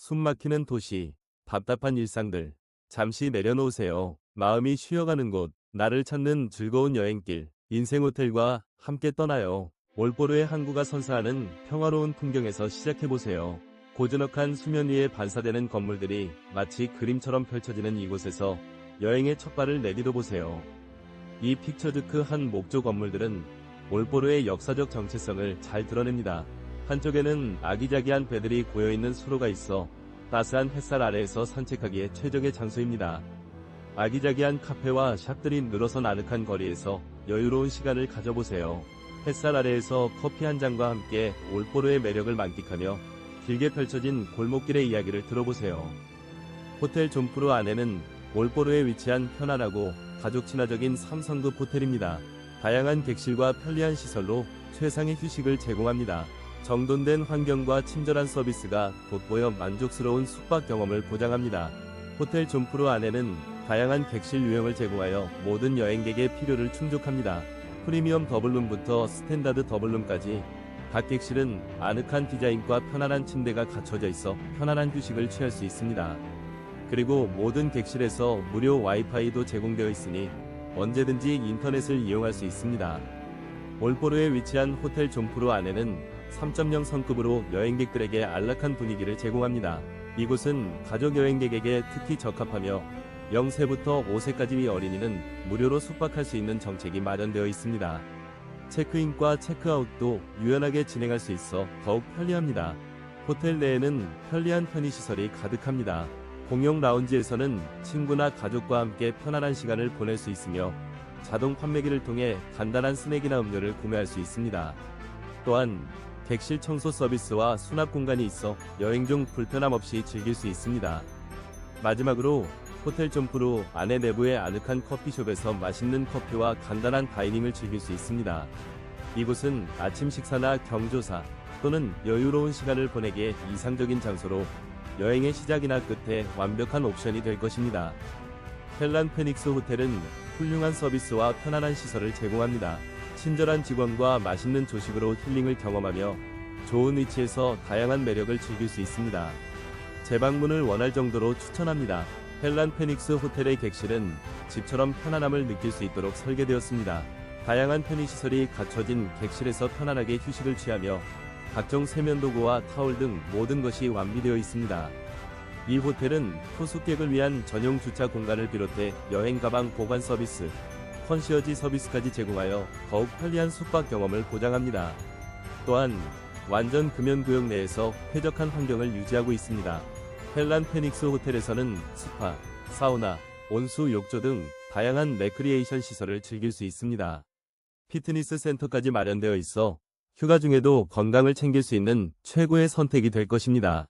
숨막히는 도시, 답답한 일상들. 잠시 내려놓으세요. 마음이 쉬어가는 곳, 나를 찾는 즐거운 여행길, 인생 호텔과 함께 떠나요. 올보르의 항구가 선사하는 평화로운 풍경에서 시작해보세요. 고즈넉한 수면 위에 반사되는 건물들이 마치 그림처럼 펼쳐지는 이곳에서 여행의 첫 발을 내디뎌 보세요. 이 픽처드크 한 목조 건물들은 올보르의 역사적 정체성을 잘 드러냅니다. 한쪽에는 아기자기한 배들이 고여있는 수로가 있어 따스한 햇살 아래에서 산책하기에 최적의 장소입니다. 아기자기한 카페와 샵들이 늘어선 아늑한 거리에서 여유로운 시간을 가져보세요. 햇살 아래에서 커피 한 잔과 함께 올보르의 매력을 만끽하며 길게 펼쳐진 골목길의 이야기를 들어보세요. 호텔 존프루 안에는 올보르에 위치한 편안하고 가족 친화적인 3성급 호텔입니다. 다양한 객실과 편리한 시설로 최상의 휴식을 제공합니다. 정돈된 환경과 친절한 서비스가 돋보여 만족스러운 숙박 경험을 보장합니다. 호텔 존프루 안에는 다양한 객실 유형을 제공하여 모든 여행객의 필요를 충족합니다. 프리미엄 더블룸부터 스탠다드 더블룸까지 각 객실은 아늑한 디자인과 편안한 침대가 갖춰져 있어 편안한 휴식을 취할 수 있습니다. 그리고 모든 객실에서 무료 와이파이도 제공되어 있으니 언제든지 인터넷을 이용할 수 있습니다. 올포르에 위치한 호텔 존프루 안에는 3.0 성급으로 여행객들에게 안락한 분위기를 제공합니다. 이곳은 가족 여행객에게 특히 적합하며 0세부터 5세까지의 어린이는 무료로 숙박할 수 있는 정책이 마련되어 있습니다. 체크인과 체크아웃도 유연하게 진행할 수 있어 더욱 편리합니다. 호텔 내에는 편리한 편의시설이 가득합니다. 공용 라운지에서는 친구나 가족과 함께 편안한 시간을 보낼 수 있으며 자동 판매기를 통해 간단한 스낵이나 음료를 구매할 수 있습니다. 또한 객실 청소 서비스와 수납 공간이 있어 여행 중 불편함 없이 즐길 수 있습니다. 마지막으로 호텔 점프로 안에 내부의 아늑한 커피숍에서 맛있는 커피와 간단한 다이닝을 즐길 수 있습니다. 이곳은 아침 식사나 경조사 또는 여유로운 시간을 보내기에 이상적인 장소로 여행의 시작이나 끝에 완벽한 옵션이 될 것입니다. 펠란 페닉스 호텔은 훌륭한 서비스와 편안한 시설을 제공합니다. 친절한 직원과 맛있는 조식으로 힐링을 경험하며 좋은 위치에서 다양한 매력을 즐길 수 있습니다. 재방문을 원할 정도로 추천합니다. 펠란 페닉스 호텔의 객실은 집처럼 편안함을 느낄 수 있도록 설계되었습니다. 다양한 편의시설이 갖춰진 객실에서 편안하게 휴식을 취하며 각종 세면도구와 타올 등 모든 것이 완비되어 있습니다. 이 호텔은 투숙객을 위한 전용 주차 공간을 비롯해 여행 가방 보관 서비스, 컨시어지 서비스까지 제공하여 더욱 편리한 숙박 경험을 보장합니다. 또한 완전 금연구역 내에서 쾌적한 환경을 유지하고 있습니다. 펠란 페닉스 호텔에서는 스파, 사우나, 온수 욕조 등 다양한 레크리에이션 시설을 즐길 수 있습니다. 피트니스 센터까지 마련되어 있어 휴가 중에도 건강을 챙길 수 있는 최고의 선택이 될 것입니다.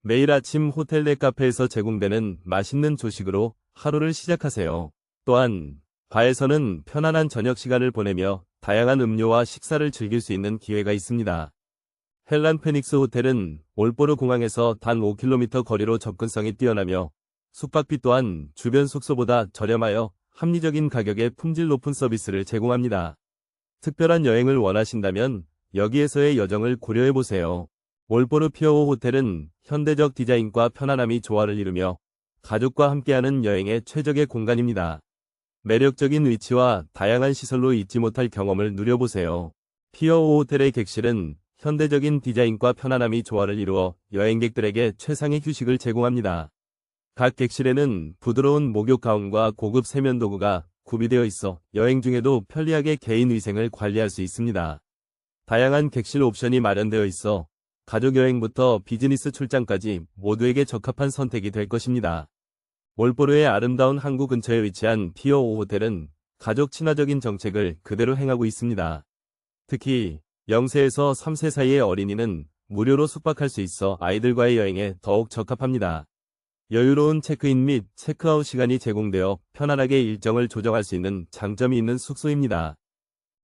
매일 아침 호텔 내 카페에서 제공되는 맛있는 조식으로 하루를 시작하세요. 또한 바에서는 편안한 저녁 시간을 보내며 다양한 음료와 식사를 즐길 수 있는 기회가 있습니다. 헬란 페닉스 호텔은 올보르 공항에서 단 5km 거리로 접근성이 뛰어나며 숙박비 또한 주변 숙소보다 저렴하여 합리적인 가격에 품질 높은 서비스를 제공합니다. 특별한 여행을 원하신다면 여기에서의 여정을 고려해보세요. 올보르 피어호 호텔은 현대적 디자인과 편안함이 조화를 이루며 가족과 함께하는 여행의 최적의 공간입니다. 매력적인 위치와 다양한 시설로 잊지 못할 경험을 누려보세요. 피어호 호텔의 객실은 현대적인 디자인과 편안함이 조화를 이루어 여행객들에게 최상의 휴식을 제공합니다. 각 객실에는 부드러운 목욕 가운과 고급 세면 도구가 구비되어 있어 여행 중에도 편리하게 개인 위생을 관리할 수 있습니다. 다양한 객실 옵션이 마련되어 있어 가족 여행부터 비즈니스 출장까지 모두에게 적합한 선택이 될 것입니다. 올보르의 아름다운 항구 근처에 위치한 피어5 호텔은 가족 친화적인 정책을 그대로 행하고 있습니다. 특히 0세에서 3세 사이의 어린이는 무료로 숙박할 수 있어 아이들과의 여행에 더욱 적합합니다. 여유로운 체크인 및 체크아웃 시간이 제공되어 편안하게 일정을 조정할 수 있는 장점이 있는 숙소입니다.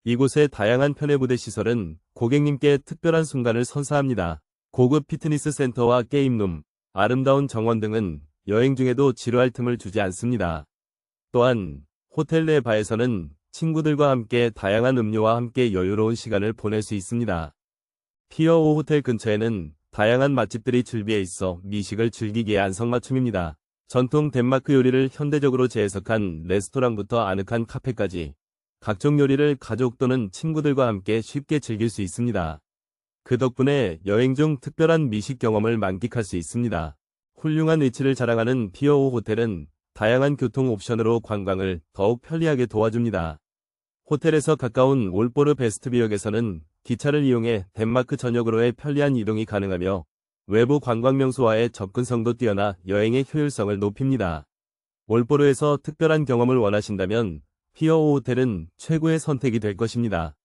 이곳의 다양한 편의부대 시설은 고객님께 특별한 순간을 선사합니다. 고급 피트니스 센터와 게임룸, 아름다운 정원 등은 여행 중에도 지루할 틈을 주지 않습니다. 또한 호텔 내 바에서는 친구들과 함께 다양한 음료와 함께 여유로운 시간을 보낼 수 있습니다. 피어 5 호텔 근처에는 다양한 맛집들이 즐비해 있어 미식을 즐기기에 안성맞춤입니다. 전통 덴마크 요리를 현대적으로 재해석한 레스토랑부터 아늑한 카페까지 각종 요리를 가족 또는 친구들과 함께 쉽게 즐길 수 있습니다. 그 덕분에 여행 중 특별한 미식 경험을 만끽할 수 있습니다. 훌륭한 위치를 자랑하는 피어오 호텔은 다양한 교통 옵션으로 관광을 더욱 편리하게 도와줍니다. 호텔에서 가까운 올보르 베스트비역에서는 기차를 이용해 덴마크 전역으로의 편리한 이동이 가능하며 외부 관광 명소와의 접근성도 뛰어나 여행의 효율성을 높입니다. 올보르에서 특별한 경험을 원하신다면 피어오 호텔은 최고의 선택이 될 것입니다.